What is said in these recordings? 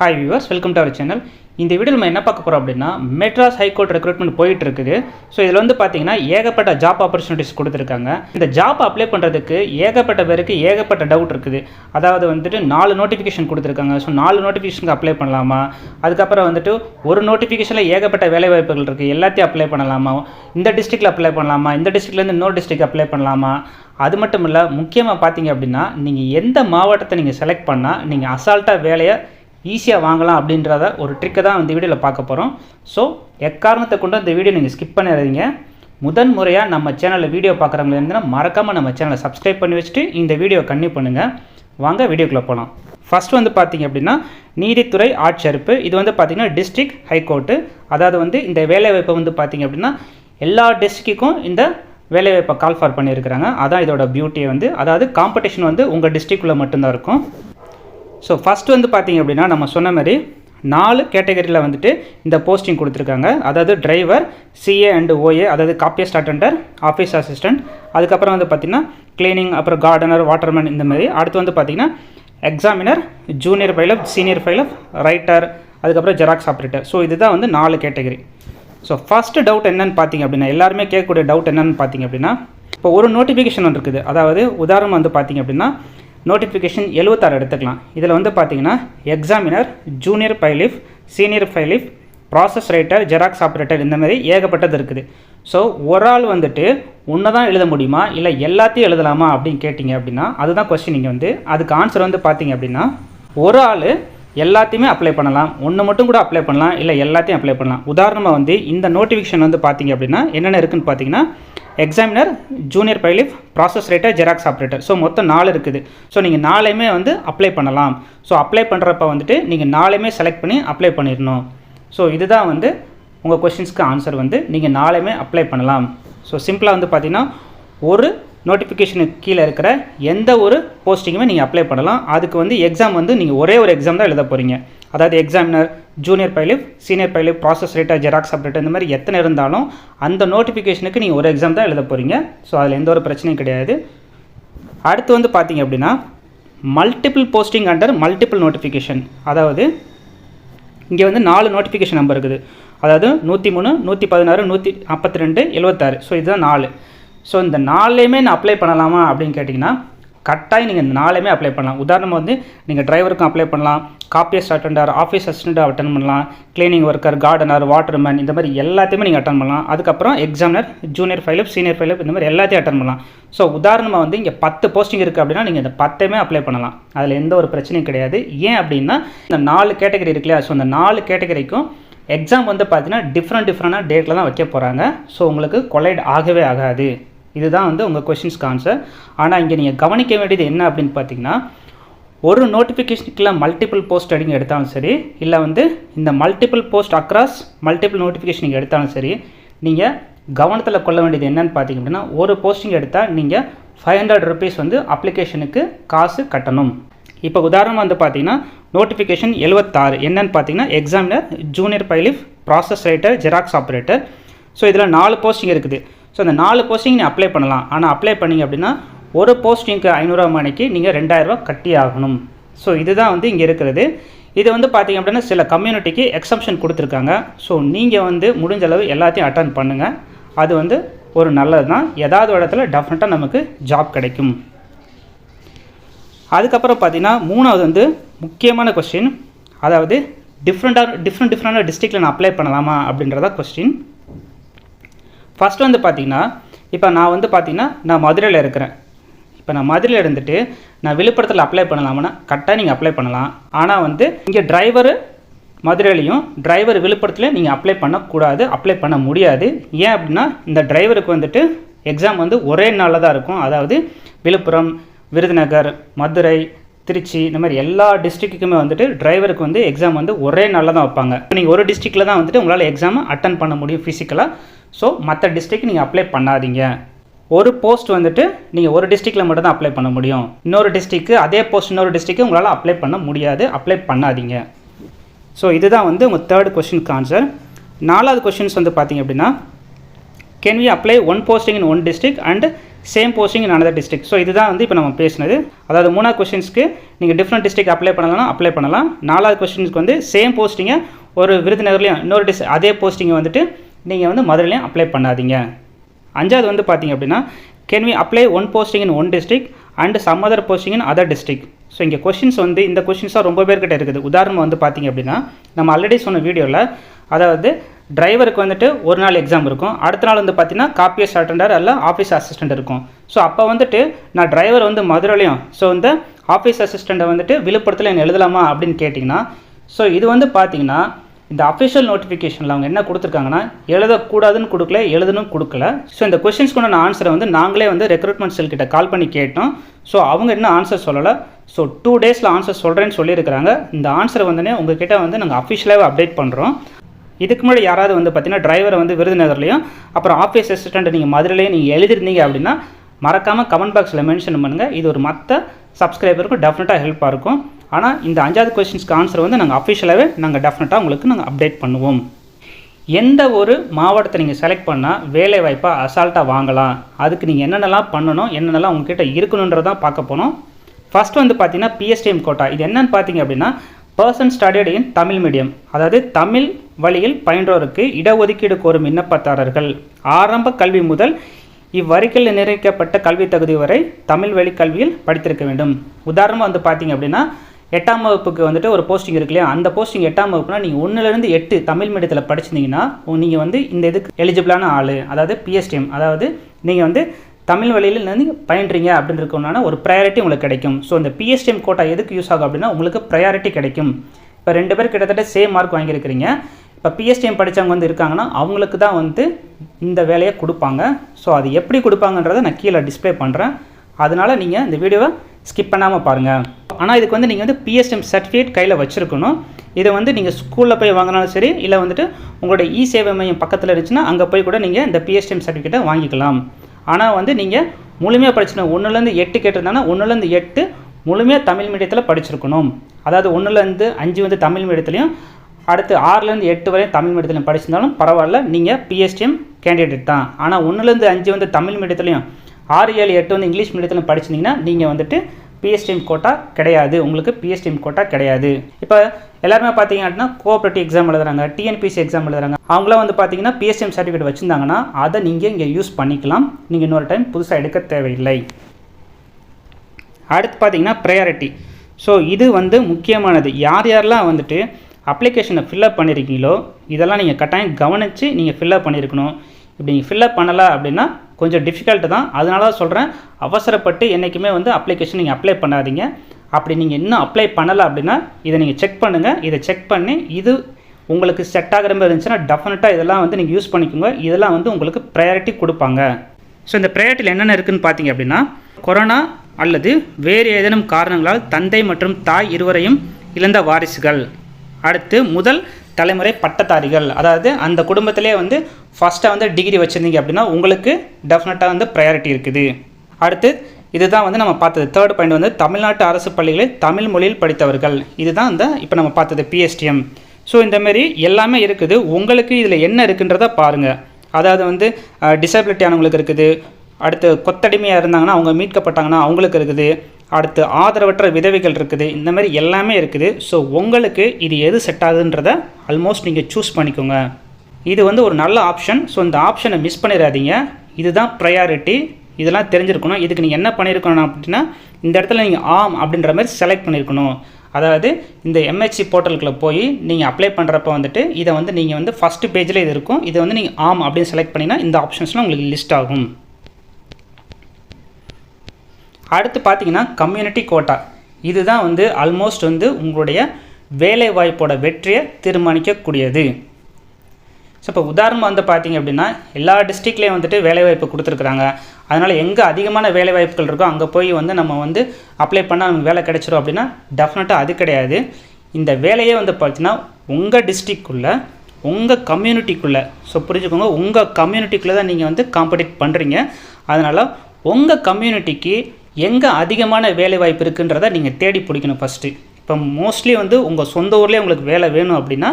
Hi viewers welcome to our channel இந்த video நம்ம என்ன பார்க்க போகிறோம் அப்படின்னா மெட்ராஸ் ஹைகோர்ட் ரெக்ரூட்மெண்ட் போயிட்டு இருக்குது ஸோ இதில் வந்து பார்த்தீங்கன்னா ஏகப்பட்ட ஜாப் ஆப்பர்ச்சுனிட்டிஸ் கொடுத்துருக்காங்க. இந்த ஜாப் அப்ளை பண்ணுறதுக்கு ஏகப்பட்ட பேருக்கு ஏகப்பட்ட டவுட் இருக்குது. அதாவது வந்துட்டு நாலு நோட்டிஃபிகேஷன் கொடுத்துருக்காங்க. ஸோ நாலு நோட்டிஃபிகேஷனுக்கு அப்ளை பண்ணலாமா? அதுக்கப்புறம் வந்துட்டு ஒரு நோட்டிஃபிகேஷனில் ஏகப்பட்ட வேலைவாய்ப்புகள் இருக்குது எல்லாத்தையும் அப்ளை பண்ணலாமா? இந்த டிஸ்ட்ரிக்டில் அப்ளை பண்ணலாமா? இந்த டிஸ்ட்ரிக்ட்லேருந்து இன்னொரு டிஸ்ட்ரிக் அப்ளை பண்ணலாமா? அது மட்டும் இல்லை முக்கியமாக பார்த்தீங்க அப்படின்னா நீங்கள் எந்த மாவட்டத்தை நீங்கள் செலக்ட் பண்ணால் நீங்கள் அசால்ட்டாக வேலையை ஈஸியாக வாங்கலாம் அப்படின்றத ஒரு ட்ரிக்கை தான் இந்த வீடியோவில் பார்க்க போகிறோம் ஸோ எக்காரணத்தை கொண்டு அந்த வீடியோ நீங்கள் ஸ்கிப் பண்ணிடுறீங்க முதன் முறையாக நம்ம சேனலில் வீடியோ பார்க்குறவங்க இருந்தால் மறக்காமல் நம்ம சேனலை சப்ஸ்கிரைப் பண்ணி வச்சுட்டு இந்த வீடியோ கன்னியூ பண்ணுங்கள் வாங்க வீடியோக்குள்ளே போகலாம் ஃபஸ்ட் வந்து பார்த்தீங்க அப்படின்னா நீதித்துறை ஆட்சேர்ப்பு. இது வந்து பார்த்தீங்கன்னா டிஸ்ட்ரிக்ட் ஹைகோர்ட்டு அதாவது வந்து இந்த வேலைவாய்ப்பை வந்து பார்த்தீங்க அப்படின்னா எல்லா டிஸ்ட்ரிக்ட்டுக்கும் இந்த வேலைவாய்ப்பை கால் ஃபார் பண்ணியிருக்கிறாங்க. அதான் இதோட பியூட்டியை வந்து. அதாவது காம்படிஷன் வந்து உங்கள் டிஸ்ட்ரிக்டில் மட்டும்தான் இருக்கும். ஸோ ஃபஸ்ட்டு வந்து பார்த்திங்க அப்படின்னா நம்ம சொன்ன மாதிரி நாலு கேட்டகரியில் வந்துட்டு இந்த போஸ்டிங் கொடுத்துருக்காங்க. அதாவது டிரைவர் சிஏ அண்டு ஓஏ அதாவது காப்பியஸ்ட் அட்டண்டர் ஆஃபீஸ் அசிஸ்டன்ட் அதுக்கப்புறம் வந்து பார்த்திங்கன்னா க்ளீனிங் அப்புறம் கார்டனர் வாட்டர்மேன் இந்த மாதிரி. அடுத்து வந்து பார்த்திங்கன்னா examiner junior bailiff senior bailiff writer அதுக்கப்புறம் ஜெராக்ஸ் ஆப்ரேட்டர் ஸோ இதுதான் வந்து நாலு கேட்டகரி ஸோ ஃபஸ்ட்டு டவுட் என்னன்னு பார்த்தீங்க அப்படின்னா எல்லாருமே கேட்கக்கூடிய டவுட் என்னென்னு பார்த்தீங்க அப்படின்னா இப்போ ஒரு நோட்டிஃபிகேஷன் ஒன்று இருக்குது அதாவது உதாரணம் வந்து பார்த்திங்க அப்படின்னா நோட்டிஃபிகேஷன் எழுபத்தாறு எடுத்துக்கலாம். இதில் வந்து பார்த்தீங்கன்னா examiner junior bailiff senior bailiff process writer xerox operator இந்த மாதிரி ஏகப்பட்டது இருக்குது. ஸோ ஒரு ஆள் வந்துட்டு ஒன்று தான் எழுத முடியுமா? இல்லை எல்லாத்தையும் எழுதலாமா? அப்படின்னு கேட்டிங்க அப்படின்னா அதுதான் கொஸ்டின் நீங்கள் வந்து. அதுக்கு ஆன்சர் வந்து பார்த்தீங்க அப்படின்னா ஒரு ஆள் எல்லாத்தையுமே அப்ளை பண்ணலாம். ஒன்று மட்டும் கூட அப்ளை பண்ணலாம். இல்லை எல்லாத்தையும் அப்ளை பண்ணலாம். உதாரணமாக வந்து இந்த நோட்டிஃபிகேஷன் வந்து பார்த்தீங்க அப்படின்னா என்னென்ன இருக்குன்னு பார்த்தீங்கன்னா examiner junior bailiff process writer xerox operator so மொத்தம் நாலு இருக்குது. ஸோ நீங்கள் நாளையுமே வந்து அப்ளை பண்ணலாம். ஸோ அப்ளை பண்ணுறப்ப வந்துட்டு நீங்கள் நாளையுமே செலக்ட் பண்ணி அப்ளை பண்ணிடணும் ஸோ இதுதான் வந்து உங்கள் கொஷின்ஸ்க்கு ஆன்சர் வந்து நீங்கள் நாளையுமே அப்ளை பண்ணலாம். ஸோ சிம்பிளாக வந்து பார்த்திங்கன்னா ஒரு நோட்டிஃபிகேஷனுக்கு கீழே இருக்கிற எந்த ஒரு போஸ்டிங்குமே நீங்கள் அப்ளை பண்ணலாம். அதுக்கு வந்து எக்ஸாம் வந்து நீங்கள் ஒரே ஒரு எக்ஸாம் தான் எழுத போகிறீங்க அதாவது examiner junior bailiff senior bailiff process writer xerox update இந்த மாதிரி எத்தனை இருந்தாலும் அந்த நோட்டிஃபிகேஷனுக்கு நீங்கள் ஒரு எக்ஸாம் தான் எழுத போகிறீங்க ஸோ அதில் எந்த ஒரு பிரச்சனையும் கிடையாது. அடுத்து வந்து பார்த்தீங்க அப்படின்னா multiple posting under multiple notification அதாவது இங்கே வந்து நாலு நோட்டிஃபிகேஷன் நம்பர் இருக்குது. அதாவது நூற்றி மூணு நூற்றி பதினாறு நூற்றி நாற்பத்தி ரெண்டு எழுபத்தாறு ஸோ இதுதான் நாலு. ஸோ இந்த நாலுலேயுமே நான் அப்ளை பண்ணலாமா அப்படின்னு கேட்டிங்கன்னா கட்டாயம் நீங்கள் இந்த நாளையுமே அப்ளை பண்ணலாம். உதாரணமாக வந்து நீங்கள் டிரைவருக்கும் அப்ளை பண்ணலாம். காப்பியஸ்ட் அட்டெண்டர் ஆஃபீஸ் அசிஸ்டண்ட்டாக அட்டன் பண்ணலாம். க்ளீனிங் ஒர்க்கர் கார்டனர் வாட்டர்மேன் இந்த மாதிரி எல்லாத்தையுமே நீங்கள் அட்டன் பண்ணலாம். அதுக்கப்புறம் examiner junior bailiff senior bailiff இந்த மாதிரி எல்லாத்தையும் அட்டன் பண்ணலாம். ஸோ உதாரணமாக வந்து இங்கே பத்து போஸ்டிங் இருக்குது அப்படின்னா நீங்கள் இந்த பத்தையுமே அப்ளை பண்ணலாம். அதில் எந்த ஒரு பிரச்சனையும் கிடையாது. ஏன் அப்படின்னா இந்த நாலு கேட்டகரி இருக்கு இல்லையா? ஸோ இந்த நாலு கேட்டகரிக்கும் எக்ஸாம் வந்து பார்த்தீங்கன்னா டிஃப்ரெண்ட் டிஃப்ரெண்டாக டேட்டில் தான் வைக்க போகிறாங்க ஸோ உங்களுக்கு கொலைட் ஆகவே ஆகாது. இதுதான் வந்து உங்கள் கொஷின்ஸ்க்கு ஆன்சர் ஆனால் இங்கே நீங்கள் கவனிக்க வேண்டியது என்ன அப்படின்னு பார்த்தீங்கன்னா ஒரு நோட்டிஃபிகேஷனுக்குள்ள மல்டிபிள் போஸ்ட் அடிங்க எடுத்தாலும் சரி இல்லை வந்து இந்த multiple post across multiple notification நீங்கள் எடுத்தாலும் சரி நீங்கள் கவனத்தில் கொள்ள வேண்டியது என்னன்னு பார்த்தீங்க அப்படின்னா ஒரு போஸ்டிங் எடுத்தால் நீங்கள் ஃபைவ் ஹண்ட்ரட் ருபீஸ் வந்து அப்ளிகேஷனுக்கு காசு கட்டணும். இப்போ உதாரணமாக வந்து பார்த்தீங்கன்னா நோட்டிஃபிகேஷன் எழுபத்தாறு என்னன்னு பார்த்தீங்கன்னா examiner junior bailiff process writer xerox operator so இதில் நாலு போஸ்டிங் இருக்குது. ஸோ அந்த நாலு போஸ்டிங் நீ அப்ளை பண்ணலாம். ஆனால் அப்ளை பண்ணிங்க அப்படின்னா ஒரு போஸ்டிங்க்கு ஐநூறுரூவா மணிக்கு நீங்கள் ரெண்டாயிரரூவா கட்டி ஆகணும். ஸோ இதுதான் வந்து இங்கே இருக்கிறது. இது வந்து பார்த்திங்க அப்படின்னா சில கம்யூனிட்டிக்கு எக்ஸம்ஷன் கொடுத்துருக்காங்க. ஸோ நீங்கள் வந்து முடிஞ்ச அளவு எல்லாத்தையும் அட்டன் பண்ணுங்கள் அது வந்து ஒரு நல்லது தான் ஏதாவது இடத்துல டெஃபினட்டாக நமக்கு ஜாப் கிடைக்கும். அதுக்கப்புறம் பார்த்தீங்கன்னா மூணாவது வந்து முக்கியமான கொஸ்டின் அதாவது டிஃப்ரெண்ட்டாக டிஃப்ரெண்ட் டிஃப்ரெண்டான டிஸ்ட்ரிக்டில் நான் அப்ளை பண்ணலாமா அப்படின்றதான் கொஸ்டின் ஃபஸ்ட் வந்து பார்த்தீங்கன்னா இப்போ நான் வந்து பார்த்திங்கன்னா நான் மதுரையில் இருக்கிறேன். இப்போ நான் மதுரையில் இருந்துட்டு நான் விழுப்புரத்தில் அப்ளை பண்ணலாமான்னா கரெக்டாக நீங்கள் அப்ளை பண்ணலாம். ஆனால் வந்து இங்கே டிரைவரு மதுரையிலையும் டிரைவர் விழுப்புரத்தில் நீங்கள் அப்ளை பண்ணக்கூடாது அப்ளை பண்ண முடியாது. ஏன் அப்படின்னா இந்த டிரைவருக்கு வந்துட்டு எக்ஸாம் வந்து ஒரே நாளில் தான் இருக்கும். அதாவது விழுப்புரம் விருதுநகர் மதுரை திருச்சி இந்த மாதிரி எல்லா டிஸ்ட்ரிக்ட்டுக்குமே வந்துட்டு டிரைவருக்கு வந்து எக்ஸாம் வந்து ஒரே நாளில் தான் வைப்பாங்க. நீங்கள் ஒரு டிஸ்ட்ரிக்டில் தான் வந்துட்டு உங்களால் எக்ஸாம் அட்டன் பண்ண முடியும் ஃபிசிக்கலாக ஸோ மற்ற டிஸ்ட்ரிக்ட் நீங்கள் அப்ளை பண்ணாதீங்க. ஒரு போஸ்ட் வந்துட்டு நீங்கள் ஒரு டிஸ்ட்ரிக்டில் மட்டும் தான் அப்ளை பண்ண முடியும். இன்னொரு டிஸ்ட்ரிக்கு அதே போஸ்ட் இன்னொரு டிஸ்ட்ரிக்கு உங்களால் அப்ளை பண்ண முடியாது. அப்ளை பண்ணாதீங்க. ஸோ இதுதான் வந்து உங்கள் தேர்ட் கொஷினுக்கு ஆன்சர் நாலாவது கொஷின்ஸ் வந்து பார்த்தீங்க அப்படின்னா can we apply one posting in one district and same posting in another district so இதுதான் வந்து இப்போ நம்ம பேசினது. அதாவது மூணாவது கொஸ்டின்ஸ்க்கு நீங்கள் டிஃப்ரெண்ட் டிஸ்ட்ரிக் அப்ளை பண்ணலாம் அப்ளை பண்ணலாம். நாலாவது கொஸ்டின்ஸ்க்கு வந்து சேம் போஸ்டிங்கை ஒரு விருதுநகர்லையும் இன்னொரு டிஸ் அதே போஸ்டிங்கை வந்துட்டு நீங்கள் வந்து மதுரையிலையும் அப்ளை பண்ணாதீங்க. அஞ்சாவது வந்து பார்த்தீங்க அப்படின்னா can we apply one posting in one district and some other posting in other district so இங்கே கொஷின்ஸ் வந்து இந்த கொஷின்ஸாக ரொம்ப பேர்கிட்ட இருக்குது. உதாரணம் வந்து பார்த்தீங்க அப்படின்னா நம்ம ஆல்ரெடி சொன்ன வீடியோவில் அதாவது டிரைவருக்கு வந்துட்டு ஒரு நாள் எக்ஸாம் இருக்கும். அடுத்த நாள் வந்து பார்த்தீங்கன்னா காப்பியஸ் அட்டண்டர் அல்ல ஆஃபீஸ் அசிஸ்டண்ட் இருக்கும். ஸோ அப்போ வந்துட்டு நான் டிரைவர் வந்து மதுரையிலையும் ஸோ இந்த ஆஃபீஸ் அசிஸ்டண்ட்டை வந்துட்டு விழுப்புரத்தில் என்ன எழுதலாமா அப்படின்னு கேட்டிங்கன்னா ஸோ இது வந்து பார்த்தீங்கன்னா இந்த அஃபிஷியல் நோட்டிஃபிகேஷனில் அவங்க என்ன கொடுத்துருக்காங்கன்னா எழுதக்கூடாதுன்னு கொடுக்கல எழுதணும் கொடுக்கல. ஸோ இந்த கொஷின்ஸ்க்கு ஆன்சரை வந்து நாங்களே வந்து ரெக்ரூட்மெண்ட் செல் கிட்ட கால் பண்ணி கேட்டோம். ஸோ அவங்க என்ன ஆன்சர் சொல்லலை? ஸோ டூ டேஸில் ஆன்சர் சொல்கிறேன்னு சொல்லியிருக்கிறாங்க. இந்த ஆன்சரை வந்துனே உங்ககிட்ட வந்து நாங்கள் அஃபிஷியலாகவே அப்டேட் பண்ணுறோம் இதுக்கு முன்னாடி யாராவது வந்து பார்த்தீங்கன்னா டிரைவரை வந்து விருதுநகர்லையும் அப்புறம் ஆஃபீஸ் அசிஸ்டண்ட் நீங்கள் மதுரையிலையும் நீங்கள் எழுதிருந்தீங்க அப்படின்னா மறக்காமல் கமெண்ட் பாக்ஸில் மென்ஷன் பண்ணுங்கள் இது ஒரு மற்ற சப்ஸ்கிரைபருக்கும் டெஃபினட்டாக ஹெல்ப்பாக இருக்கும். ஆனால் இந்த அஞ்சாவது கொஸ்டின்ஸ்க்கு ஆன்சர் வந்து நாங்கள் அஃபிஷியலாகவே நாங்கள் டெஃபினட்டாக உங்களுக்கு நாங்கள் அப்டேட் பண்ணுவோம். எந்த ஒரு மாவட்டத்தை நீங்கள் செலக்ட் பண்ணால் வேலை வாய்ப்பாக அசால்ட்டாக வாங்கலாம். அதுக்கு நீங்கள் என்னென்னலாம் பண்ணணும் என்னென்னலாம் உங்ககிட்ட இருக்கணுன்றதான் பார்க்க போனோம் ஃபர்ஸ்ட் வந்து பார்த்தீங்கன்னா பிஎஸ்டிஎம் கோட்டா இது என்னன்னு பார்த்தீங்க அப்படின்னா person studied in Tamil medium அதாவது தமிழ் வழியில் பயின்றோருக்கு இடஒதுக்கீடு கோரும் விண்ணப்பதாரர்கள். ஆரம்ப கல்வி முதல் இவ்வறிக்கையில் நிர்ணயிக்கப்பட்ட கல்வி தகுதி வரை தமிழ் வழி கல்வியில் படித்திருக்க வேண்டும். உதாரணமாக வந்து பார்த்தீங்க அப்படின்னா எட்டாம் வகுப்புக்கு வந்துட்டு ஒரு போஸ்டிங் இருக்கு இல்லையா? அந்த போஸ்டிங் எட்டாம் வகுப்புனா நீங்கள் ஒன்றுலேருந்து எட்டு தமிழ் மீடியத்தில் படிச்சிருந்தீங்கன்னா நீங்கள் வந்து இந்த இதுக்கு எலிஜிபிளான ஆள். அதாவது பிஎஸ்டிஎம் அதாவது நீங்கள் வந்து தமிழ் வழியில் நீங்கள் பயின்றீங்க அப்படின்னு இருக்கணும்னா ஒரு ப்ரையாரிட்டி உங்களுக்கு கிடைக்கும். ஸோ இந்த பிஎஸ்டிஎம் கோட்டா எதுக்கு யூஸ் ஆகும் அப்படின்னா உங்களுக்கு ப்ரையாரிட்டி கிடைக்கும். இப்போ ரெண்டு பேர் கிட்டத்தட்ட சேம் மார்க் வாங்கியிருக்கிறீங்க. இப்போ பிஎஸ்டிஎம் படித்தவங்க வந்து இருக்காங்கன்னா அவங்களுக்கு தான் வந்து இந்த வேலையை கொடுப்பாங்க. ஸோ அது எப்படி கொடுப்பாங்கன்றதை நான் கீழே டிஸ்ப்ளே பண்ணுறேன் அதனால் நீங்கள் இந்த வீடியோவை ஸ்கிப் பண்ணாமல் பாருங்கள் ஆனால் இதுக்கு வந்து நீங்கள் வந்து பிஎஸ்டிஎம் சர்டிஃபிகேட் கையில் வச்சுருக்கணும். இதை வந்து நீங்கள் ஸ்கூலில் போய் வாங்கினாலும் சரி இல்லை வந்துட்டு உங்களோட இ சேவை மையம் பக்கத்தில் இருந்துச்சுன்னா அங்கே போய் கூட நீங்கள் இந்த பிஎஸ்டிஎம் சர்டிஃபிகேட்டை வாங்கிக்கலாம். ஆனால் வந்து நீங்கள் முழுமையாக படிச்சுனா ஒன்றுலேருந்து எட்டு கேட்டிருந்தாங்கன்னா ஒன்றுலேருந்து எட்டு முழுமையாக தமிழ் மீடியத்தில் படிச்சிருக்கணும். அதாவது ஒன்றுலேருந்து அஞ்சு வந்து தமிழ் மீடியத்துலையும் அடுத்து ஆறுலேருந்து எட்டு வரையும் தமிழ் மீடியத்துலையும் படிச்சிருந்தாலும் பரவாயில்ல நீங்கள் பிஎஸ்டிஎம் கேண்டிடேட் தான். ஆனால் ஒன்றுலேருந்து அஞ்சு வந்து தமிழ் மீடியத்துலையும் ஆறு ஏழு எட்டு வந்து இங்கிலீஷ் மீடியத்தில் படிச்சிங்கன்னா நீங்கள் வந்துட்டு பிஎஸ்டிஎம் கோட்டா கிடையாது. உங்களுக்கு பிஎஸ்டிஎம் கோட்டா கிடையாது. இப்போ எல்லாருமே பார்த்தீங்க அப்படின்னா கோஆப்ரேட்டிவ் எக்ஸாம் எழுதுறாங்க டிஎன்பிசி எக்ஸாம் எழுதுறாங்க. அவங்களாம் வந்து பார்த்தீங்கன்னா பிஎஸ்டிஎம் சர்டிஃபிகேட் வச்சுருந்தாங்கன்னா அதை நீங்கள் இங்கே யூஸ் பண்ணிக்கலாம். நீங்கள் இன்னொரு டைம் புதுசாக எடுக்க தேவையில்லை. அடுத்து பார்த்தீங்கன்னா ப்ரையாரிட்டி ஸோ இது வந்து முக்கியமானது. யார் யாரெல்லாம் வந்துட்டு அப்ளிகேஷனை ஃபில்லப் பண்ணியிருக்கீங்களோ இதெல்லாம் நீங்கள் கட்டாயம் கவனித்து நீங்கள் ஃபில்அப் பண்ணியிருக்கணும் இப்படி நீங்கள் ஃபில்லப் பண்ணலை அப்படின்னா கொஞ்சம் டிஃபிகல்ட்டு தான். அதனால தான் சொல்கிறேன் அவசரப்பட்டு என்றைக்குமே வந்து அப்ளிகேஷன் நீங்கள் அப்ளை பண்ணாதீங்க. அப்படி நீங்கள் இன்னும் அப்ளை பண்ணலை அப்படின்னா இதை நீங்கள் செக் பண்ணுங்கள் இதை செக் பண்ணி இது உங்களுக்கு செட் ஆகிற மாதிரி இருந்துச்சுன்னா டெஃபினட்டாக இதெல்லாம் வந்து நீங்கள் யூஸ் பண்ணிக்கோங்க. இதெல்லாம் வந்து உங்களுக்கு ப்ரையாரிட்டி கொடுப்பாங்க. ஸோ இந்த ப்ரையாரிட்டியில் என்னென்ன இருக்குதுன்னு பார்த்தீங்க அப்படின்னா கொரோனா அல்லது வேறு ஏதேனும் காரணங்களால் தந்தை மற்றும் தாய் இருவரையும் இழந்த வாரிசுகள். அடுத்து முதல் தலைமுறை பட்டதாரிகள். அதாவது அந்த குடும்பத்திலே வந்து ஃபஸ்ட்டாக வந்து டிகிரி வச்சுருந்தீங்க அப்படின்னா உங்களுக்கு டெஃபினட்டாக வந்து ப்ரையாரிட்டி இருக்குது. அடுத்து இதுதான் வந்து நம்ம பார்த்தது. தேர்ட் பாயிண்ட் வந்து தமிழ்நாட்டு அரசு பள்ளிகளில் தமிழ் மொழியில் படித்தவர்கள். இதுதான் இந்த இப்போ நம்ம பார்த்தது பிஎஸ்டிஎம் ஸோ இந்தமாரி எல்லாமே இருக்குது. உங்களுக்கு இதில் என்ன இருக்குன்றத பாருங்கள் அதாவது வந்து டிசபிலிட்டி ஆனவங்களுக்கு இருக்குது. அடுத்து கொத்தடிமையாக இருந்தாங்கன்னா அவங்க மீட்கப்பட்டாங்கன்னா அவங்களுக்கு இருக்குது. அடுத்து ஆதரவற்ற விதவைகள் இருக்குது. இந்த மாதிரி எல்லாமே இருக்குது. ஸோ உங்களுக்கு இது எது செட் ஆகுதுன்றத ஆல்மோஸ்ட் நீங்கள் சூஸ் பண்ணிக்கோங்க. இது வந்து ஒரு நல்ல ஆப்ஷன் ஸோ இந்த ஆப்ஷனை மிஸ் பண்ணிடாதீங்க. இதுதான் ப்ரையாரிட்டி இதெல்லாம் தெரிஞ்சிருக்கணும். இதுக்கு நீங்கள் என்ன பண்ணியிருக்கணும் அப்படின்னா இந்த இடத்துல நீங்கள் ஆம் அப்படின்ற மாதிரி செலக்ட் பண்ணியிருக்கணும் அதாவது இந்த எம்ஹெச்சி போர்ட்டலுக்குள்ளே போய் நீங்கள் அப்ளை பண்ணுறப்ப வந்துட்டு இதை வந்து நீங்கள் வந்து ஃபஸ்ட்டு பேஜில் இது இருக்கும். இதை வந்து நீங்கள் ஆம் அப்படின்னு செலக்ட் பண்ணிங்கன்னா இந்த ஆப்ஷன்ஸ்லாம் உங்களுக்கு லிஸ்ட் ஆகும். அடுத்து பார்த்தீங்கன்னா கம்யூனிட்டி கோட்டா இதுதான் வந்து ஆல்மோஸ்ட் வந்து உங்களுடைய வேலை வாய்ப்போட வெற்றியை தீர்மானிக்கக்கூடியது. ஸோ இப்போ உதாரணமாக வந்து பார்த்தீங்க அப்படின்னா எல்லா டிஸ்ட்ரிக்ட்லேயும் வந்துட்டு வேலைவாய்ப்பு கொடுத்துருக்குறாங்க. அதனால் எங்கே அதிகமான வேலைவாய்ப்புகள் இருக்கோ அங்கே போய் வந்து நம்ம வந்து அப்ளை பண்ணால் நமக்கு வேலை கிடைச்சிரும் அப்படின்னா டெஃபினட்டாக அது கிடையாது. இந்த வேலையே வந்து பார்த்தீங்கன்னா உங்கள் டிஸ்ட்ரிக்குள்ளே உங்கள் கம்யூனிட்டிக்குள்ளே ஸோ புரிஞ்சுக்கோங்க உங்கள் கம்யூனிட்டிக்குள்ளே தான் நீங்கள் வந்து காம்படிட் பண்ணுறீங்க அதனால் உங்கள் கம்யூனிட்டிக்கு எங்கே அதிகமான வேலை வாய்ப்பு இருக்குன்றதை நீங்கள் தேடி பிடிக்கணும் ஃபஸ்ட்டு இப்போ மோஸ்ட்லி வந்து உங்கள் சொந்த ஊர்லேயே உங்களுக்கு வேலை வேணும் அப்படின்னா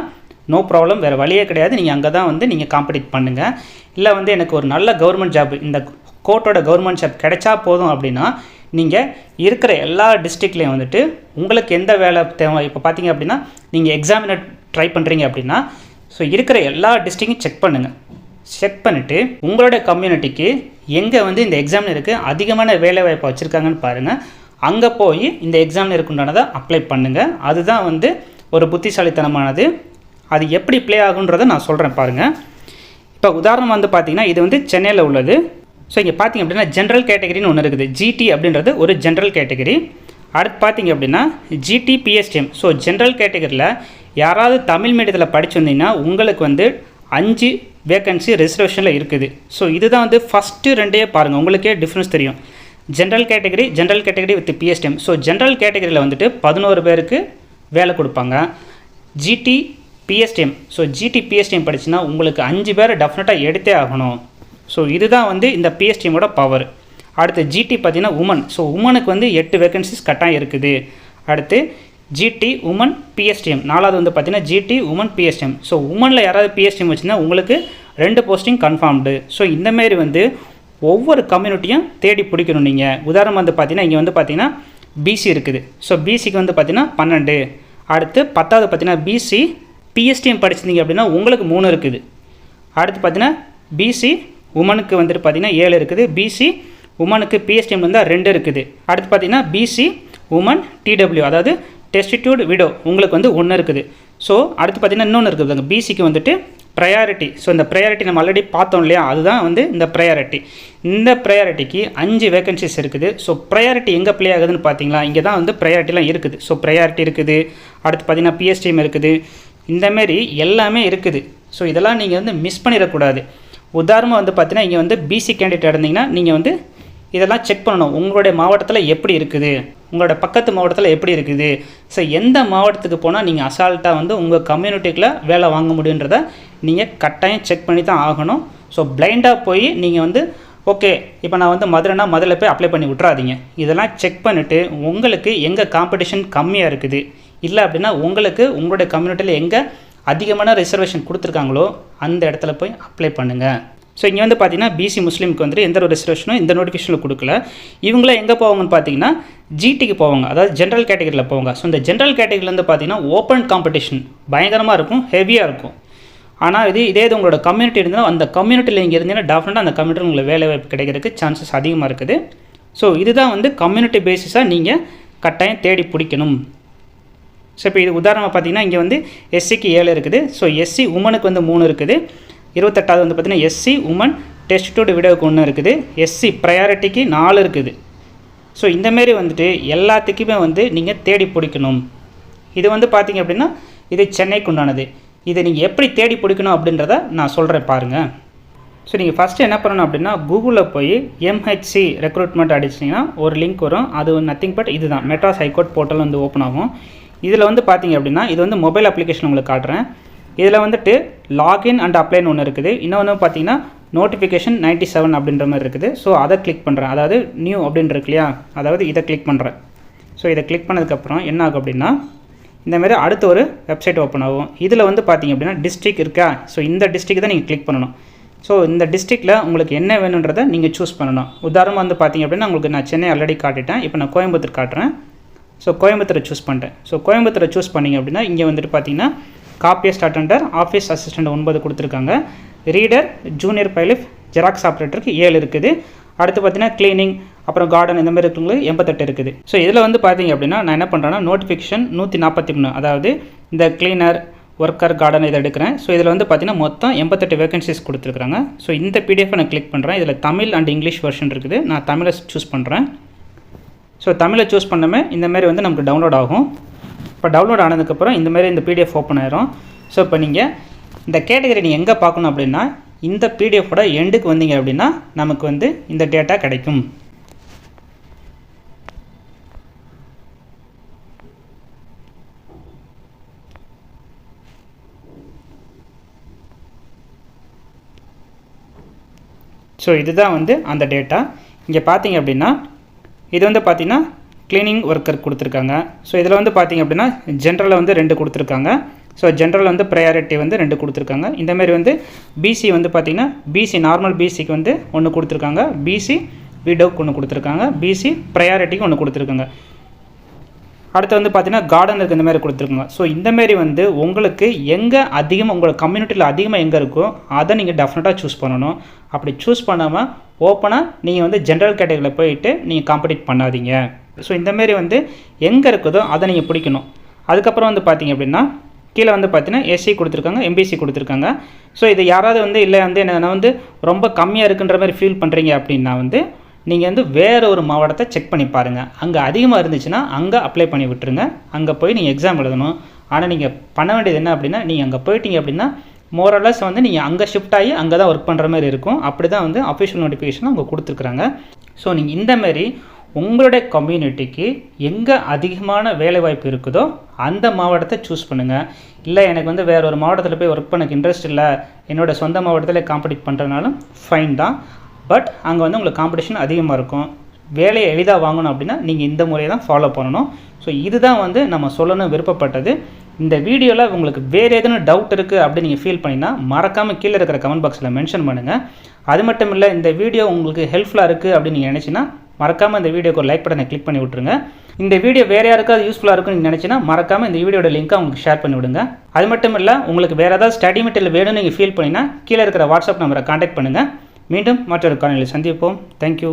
நோ ப்ராப்ளம் வேறு வழியே கிடையாது. நீங்கள் அங்கே தான் வந்து நீங்கள் காம்படிட் பண்ணுங்கள் இல்லை வந்து எனக்கு ஒரு நல்ல கவர்மெண்ட் ஜாப் இந்த கோர்ட்டோட கவர்மெண்ட் ஜாப் கிடைச்சா போதும் அப்படின்னா நீங்கள் இருக்கிற எல்லா டிஸ்ட்ரிக்ட்லேயும் வந்துட்டு உங்களுக்கு எந்த வேலை தேவை? இப்போ பார்த்தீங்க அப்படின்னா நீங்கள் எக்ஸாமினர் ட்ரை பண்ணுறீங்க அப்படின்னா ஸோ இருக்கிற எல்லா டிஸ்ட்ரிக்டையும் செக் பண்ணுங்கள் செக் பண்ணிவிட்டு உங்களோட கம்யூனிட்டிக்கு எங்கே வந்து இந்த எக்ஸாமினருக்கு அதிகமான வேலைவாய்ப்பு வச்சுருக்காங்கன்னு பாருங்கள் அங்கே போய் இந்த எக்ஸாமில் இருக்குண்டானதை அப்ளை பண்ணுங்கள் அதுதான் வந்து ஒரு புத்திசாலித்தனமானது. அது எப்படி ப்ளே ஆகுன்றதை நான் சொல்கிறேன் பாருங்கள் இப்போ உதாரணம் வந்து பார்த்திங்கன்னா இது வந்து சென்னையில் உள்ளது. ஸோ இங்கே பார்த்தீங்க அப்படின்னா ஜென்ரல் கேட்டகரின்னு ஒன்று இருக்குது. ஜிடி அப்படின்றது ஒரு ஜென்ரல் கேட்டகரி அடுத்து பார்த்திங்க அப்படின்னா ஜிடி பிஎஸ்டிஎம் ஸோ ஜென்ரல் கேட்டகரியில் யாராவது தமிழ் மீடியத்தில் படிச்சிருந்தீங்கன்னா உங்களுக்கு வந்து அஞ்சு வேக்கன்சி ரிசர்வேஷனில் இருக்குது. ஸோ இதுதான் வந்து ஃபஸ்ட்டு ரெண்டே பாருங்கள் உங்களுக்கே டிஃப்ரென்ஸ் தெரியும். General category general category with PSTM so general கேட்டகரியில் வந்துட்டு பதினோரு பேருக்கு வேலை கொடுப்பாங்க. GT PSTM so GT PSTM படிச்சுன்னா உங்களுக்கு அஞ்சு பேரை டெஃபினட்டாக எடுத்தே ஆகணும். ஸோ இதுதான் வந்து இந்த பிஎஸ்டிஎமோட பவர் அடுத்து ஜிடி பார்த்தீங்கன்னா உமன் ஸோ உமனுக்கு வந்து எட்டு வேகன்சிஸ் கட்டாயம் இருக்குது அடுத்து ஜிடி உமன் பிஎஸ்டிஎம் நாலாவது வந்து பார்த்தீங்கன்னா ஜிடி உமன் பிஎஸ்டிஎம் ஸோ உமனில் யாராவது பிஎஸ்டிஎம் வச்சுருந்தா உங்களுக்கு ரெண்டு போஸ்டிங் கன்ஃபார்ம்டு ஸோ இந்தமாரி வந்து ஒவ்வொரு கம்யூனிட்டியும் தேடி பிடிக்கணும் நீங்கள் உதாரணம் வந்து பார்த்தீங்கன்னா இங்கே வந்து பார்த்தீங்கன்னா பிசி இருக்குது. ஸோ பிசிக்கு வந்து பார்த்தீங்கன்னா பன்னெண்டு. அடுத்து பத்தாவது பார்த்தீங்கன்னா பிசி பிஎஸ்டிஎம் படிச்சிருந்தீங்க அப்படின்னா உங்களுக்கு மூணு இருக்குது. அடுத்து பார்த்தீங்கன்னா பிசி உமனுக்கு வந்துட்டு பார்த்தீங்கன்னா ஏழு இருக்குது. பிசி உமனுக்கு பிஎஸ்டிஎம் இருந்தால் ரெண்டு இருக்குது. அடுத்து பார்த்தீங்கன்னா பிசி உமன் டிடபிள்யூ அதாவது டெஸ்டிடியூட் விடோ உங்களுக்கு வந்து ஒன்று இருக்குது. ஸோ அடுத்து பார்த்தீங்கன்னா இன்னொன்று இருக்குதுங்க பிசிக்கு வந்துட்டு ப்ரையாரிட்டி ஸோ இந்த ப்ரையாரிட்டி நம்ம ஆல்ரெடி பார்த்தோம் இல்லையா? அதுதான் வந்து இந்த ப்ரையாரிட்டி இந்த ப்ரையாரிட்டிக்கு அஞ்சு வேகன்சிஸ் இருக்குது. ஸோ ப்ரையாரிட்டி எங்கே ப்ளே ஆகுதுன்னு பார்த்தீங்களா? இங்கே தான் வந்து ப்ரையாரிட்டிலாம் இருக்குது. ஸோ ப்ரையாரிட்டி இருக்குது. அடுத்து பார்த்தீங்கன்னா பிஎஸ்டிஎம் இருக்குது. இந்தமாரி எல்லாமே இருக்குது. ஸோ இதெல்லாம் நீங்கள் வந்து மிஸ் பண்ணிடக்கூடாது. உதாரணமாக வந்து பார்த்தீங்கன்னா இங்கே வந்து பிசி கேண்டிடேட் இருந்தீங்கன்னா நீங்கள் வந்து இதெல்லாம் செக் பண்ணணும். உங்களுடைய மாவட்டத்தில் எப்படி இருக்குது? உங்களோட பக்கத்து மாவட்டத்தில் எப்படி இருக்குது? ஸோ எந்த மாவட்டத்துக்கு போனால் நீங்கள் அசால்ட்டாக வந்து உங்கள் கம்யூனிட்டிக்குள்ளே வேலை வாங்க முடியுன்றத நீங்கள் கட்டாயம் செக் பண்ணி தான் ஆகணும். ஸோ பிளைண்டாக போய் நீங்கள் வந்து ஓகே இப்போ நான் வந்து மதுரைனா மதுரையில் போய் அப்ளை பண்ணி விட்றாதீங்க இதெல்லாம் செக் பண்ணிவிட்டு உங்களுக்கு எங்கே காம்படிஷன் கம்மியாக இருக்குது? இல்லை அப்படின்னா உங்களுக்கு உங்களுடைய கம்யூனிட்டியில் எங்கே அதிகமான ரிசர்வேஷன் கொடுத்துருக்காங்களோ அந்த இடத்துல போய் அப்ளை பண்ணுங்கள் ஸோ இங்கே வந்து பார்த்தீங்கன்னா பிசி முஸ்லீமுக்கு வந்து எந்த ஒரு ரிசர்வேஷனும் இந்த நோட்டிஃபிகேஷனில் கொடுக்கல. இவங்களாம் எங்கே போவாங்கன்னு பார்த்தீங்கன்னா ஜிடிக்கு போவாங்க. அதாவது ஜென்ரல் கேட்டகரியில் போவாங்க. ஸோ இந்த ஜென்ரல் கேட்டகரியிலேருந்து பார்த்தீங்கன்னா ஓப்பன் காம்படிஷன் பயங்கரமாக இருக்கும் ஹெவியாக இருக்கும். ஆனால் இது இதே இது உங்களோட கம்யூனிட்டி இருந்தால் அந்த கம்யூனிட்டியில் இங்கே இருந்தீங்கன்னா டெஃபினட்டாக அந்த கம்யூனிட்டி உங்களுக்கு வேலை வாய்ப்பு கிடைக்கிறதுக்கு சான்சஸ் அதிகமாக இருக்குது. ஸோ இதுதான் வந்து கம்யூனிட்டி பேசிஸாக நீங்கள் கட்டாயம் தேடி பிடிக்கணும். ஸோ இப்போ இது உதாரணமாக பார்த்தீங்கன்னா இங்கே வந்து எஸ்சிக்கு ஏழு இருக்குது. ஸோ எஸ்சி உமனுக்கு வந்து மூணு இருக்குது. இருபத்தெட்டாவது வந்து பார்த்தீங்கன்னா எஸ்சி உமன் டெஸ்டிடியூட் விடோவுக்கு ஒன்று இருக்குது. எஸ்சி ப்ரையாரிட்டிக்கு நாலு இருக்குது. ஸோ இந்தமாரி வந்துட்டு எல்லாத்துக்குமே வந்து நீங்கள் தேடி பிடிக்கணும். இது வந்து பார்த்தீங்க அப்படின்னா இது சென்னைக்கு உண்டானது. இதை நீங்கள் எப்படி தேடி பிடிக்கணும் அப்படின்றத நான் சொல்கிறேன் பாருங்கள் ஸோ நீங்கள் ஃபஸ்ட்டு என்ன பண்ணணும் அப்படின்னா கூகுளில் போய் எம்ஹெச்சி ரெக்ரூட்மெண்ட் அடிச்சிங்கன்னா ஒரு லிங்க் வரும். அது நத்திங் பட் இதுதான். மெட்ராஸ் ஹைகோர்ட் போர்ட்டல் வந்து ஓப்பன் ஆகும். இதில் வந்து பார்த்தீங்க அப்படின்னா இது வந்து மொபைல் அப்ளிகேஷன் உங்களுக்கு காட்டுறேன். இதில் வந்துட்டு லாகின் அண்ட் அப்ளைன்னு ஒன்று இருக்குது. இன்னொன்று பார்த்தீங்கன்னா நோட்டிஃபிகேஷன் நைன்ட்டி செவன் அப்படின்ற மாதிரி இருக்குது. ஸோ அதை கிளிக் பண்ணுறேன் அதாவது நியூ அப்படின்னு இருக்கு இல்லையா? அதாவது இதை கிளிக் பண்ணுறேன் ஸோ இதை கிளிக் பண்ணதுக்கப்புறம் என்ன ஆகும் அப்படின்னா இந்தமாரி அடுத்த ஒரு வெப்சைட் ஓப்பன் ஆகும். இதில் வந்து பார்த்தீங்க அப்படின்னா டிஸ்ட்ரிக் இருக்கா? ஸோ இந்த டிஸ்ட்ரிக் தான் நீங்கள் கிளிக் பண்ணணும். ஸோ இந்த டிஸ்ட்ரிக்டில் உங்களுக்கு என்ன வேணுன்றதை நீங்கள் சூஸ் பண்ணணும். உதாரணம் வந்து பார்த்தீங்க அப்படின்னா உங்களுக்கு நான் சென்னை ஆல்ரெடி காட்டிட்டேன். இப்போ நான் கோயம்புத்தூர் காட்டுறேன். ஸோ கோயம்புத்தூரை சூஸ் பண்ணிட்டேன். ஸோ கோயம்புத்தூரை சூஸ் பண்ணிங்க அப்படின்னா இங்கே வந்துட்டு பார்த்திங்கன்னா காப்பியஸ்ட் அட்டண்டர் ஆஃபீஸ் அசிஸ்டண்ட் ஒன்பது கொடுத்துருக்காங்க. ரீடர் ஜூனியர் பைலிஃப் ஜெராக்ஸ் ஆப்ரேட்டருக்கு ஏழு இருக்குது. அடுத்து பார்த்தீங்கன்னா க்ளீனிங் அப்புறம் கார்டன் இந்த மாதிரி இருக்கிறவங்களுக்கு எண்பத்தெட்டு இருக்குது. ஸோ இதில் வந்து பார்த்தீங்க அப்படின்னா நான் என்ன பண்ணுறேன்னா நோட்டிஃபிகேஷன் நூற்றி நாற்பத்தி மூணு அதாவது இந்த க்ளீனர் ஒர்க்கர் கார்டன் இதை எடுக்கிறேன். ஸோ இதில் வந்து பார்த்தீங்கன்னா மொத்தம் எண்பத்தெட்டு வேகன்சிஸ் கொடுத்துருக்காங்க ஸோ இந்த பிடிஎஃப் நான் கிளிக் பண்ணுறேன் இதில் தமிழ் அண்ட் இங்கிலீஷ் வெர்ஷன் இருக்குது. நான் தமிழை சூஸ் பண்ணுறேன் ஸோ தமிழை சூஸ் பண்ணமே இந்தமாரி வந்து நமக்கு டவுன்லோட் ஆகும். இப்போ டவுன்லோட் ஆனதுக்கப்புறம் இந்தமாரி இந்த பிடிஎஃப் ஓப்பன் ஆயிரும். ஸோ இப்போ நீங்கள் இந்த கேட்டகரி நீங்கள் எங்கே பார்க்கணும் அப்படின்னா இந்த பிடிஎஃபோட எண்டுக்கு வந்தீங்க அப்படின்னா நமக்கு வந்து இந்த டேட்டா கிடைக்கும். ஸோ இதுதான் வந்து அந்த டேட்டா இங்கே பார்த்தீங்க அப்படின்னா இது வந்து பார்த்தீங்கன்னா க்ளீனிங் ஒர்க்கர் கொடுத்துருக்காங்க. ஸோ இதில் வந்து பார்த்தீங்க அப்படின்னா ஜென்ரலில் வந்து ரெண்டு கொடுத்துருக்காங்க. ஸோ ஜென்ரல் வந்து ப்ரையாரிட்டி வந்து ரெண்டு கொடுத்துருக்காங்க. இந்தமாரி வந்து பிசி வந்து பார்த்திங்கன்னா பிசி நார்மல் பிசிக்கு வந்து ஒன்று கொடுத்துருக்காங்க. பிசி விடோக்கு ஒன்று கொடுத்துருக்காங்க. பிசி ப்ரையாரிட்டிக்கு ஒன்று கொடுத்துருக்காங்க. அடுத்து வந்து பார்த்திங்கன்னா கார்டனுக்கு இந்த மாதிரி கொடுத்துருக்காங்க. ஸோ இந்தமாரி வந்து உங்களுக்கு எங்கே அதிகமாக உங்களோட கம்யூனிட்டியில் அதிகமாக எங்கே இருக்கோ அதை நீங்கள் டெஃபினட்டாக சூஸ் பண்ணணும். அப்படி சூஸ் பண்ணாமல் ஓப்பனாக நீங்கள் வந்து ஜென்ரல் கேட்டகரியில் போயிட்டு நீங்கள் காம்படிட் பண்ணாதீங்க. ஸோ இந்தமாரி வந்து எங்கே இருக்குதோ அதை நீங்கள் பிடிக்கணும். அதுக்கப்புறம் வந்து பார்த்தீங்க அப்படின்னா கீழே வந்து பார்த்தீங்கன்னா எஸ்சி கொடுத்துருக்காங்க எம்பிசி கொடுத்துருக்காங்க. ஸோ இது யாராவது வந்து இல்லை வந்து என்ன வந்து ரொம்ப கம்மியாக இருக்குன்ற மாதிரி ஃபீல் பண்ணுறீங்க அப்படின்னா வந்து நீங்கள் வந்து வேறு ஒரு மாவட்டத்தை செக் பண்ணி பாருங்கள் அங்கே அதிகமாக இருந்துச்சுன்னா அங்கே அப்ளை பண்ணி விட்டுருங்க. அங்கே போய் நீங்கள் எக்ஸாம் எழுதணும். ஆனால் நீங்கள் பண்ண வேண்டியது என்ன அப்படின்னா நீங்கள் அங்கே போயிட்டீங்க அப்படின்னா மோரலஸ் வந்து நீங்கள் அங்கே ஷிஃப்ட் ஆகி அங்கே தான் ஒர்க் பண்ணுற மாதிரி இருக்கும். அப்படி தான் வந்து அஃபிஷியல் நோட்டிஃபிகேஷன் அவங்க கொடுத்துருக்குறாங்க. ஸோ நீங்கள் இந்தமாரி உங்களுடைய கம்யூனிட்டிக்கு எங்கே அதிகமான வேலைவாய்ப்பு இருக்குதோ அந்த மாவட்டத்தை சூஸ் பண்ணுங்கள் இல்லை எனக்கு வந்து வேற ஒரு மாவட்டத்தில் போய் ஒர்க் பண்ணக்கு இன்ட்ரெஸ்ட் இல்லை என்னோட சொந்த மாவட்டத்தில் காம்படிட் பண்ணுறதுனாலும் ஃபைன் தான். பட் அங்கே வந்து உங்களுக்கு காம்படிஷன் அதிகமாக இருக்கும். வேலையை எளிதாக வாங்கணும் அப்படின்னா நீங்கள் இந்த முறையை தான் ஃபாலோ பண்ணணும். ஸோ இதுதான் வந்து நம்ம சொல்லணும் விருப்பப்பட்டது. இந்த வீடியோவில் உங்களுக்கு வேறு எதுனா டவுட் இருக்குது அப்படின்னு நீங்கள் ஃபீல் பண்ணினா மறக்காமல் கீழே இருக்கிற கமெண்ட் பாக்ஸில் மென்ஷன் பண்ணுங்கள் அது மட்டும் இல்லை இந்த வீடியோ உங்களுக்கு ஹெல்ப்ஃபுல்லாக இருக்குது அப்படின்னு நீங்கள் நினச்சின்னா மறக்காமல் இந்த வீடியோக்கு ஒரு லைக் பட்டனை கிளிக் பண்ணி விட்ருங்க இந்த வீடியோ வேறு யாருக்காவது யூஸ்ஃபுல்லாக இருக்கும்னு நீங்கள் நினச்சினா மறக்காமல் இந்த வீடியோட லிங்க்கை உங்களுக்கு ஷேர் பண்ணி விடுங்க. அது மட்டும் இல்லை உங்களுக்கு வேறு ஏதாவது ஸ்டடி மெட்டீரியல் வேணும்னு நீங்கள் ஃபீல் பண்ணினா கீழே இருக்கிற வாட்ஸ்அப் நம்பரை காண்டாக்ட் பண்ணுங்கள் மீண்டும் மற்றொரு காணொலியில் சந்திப்போம். தேங்க்யூ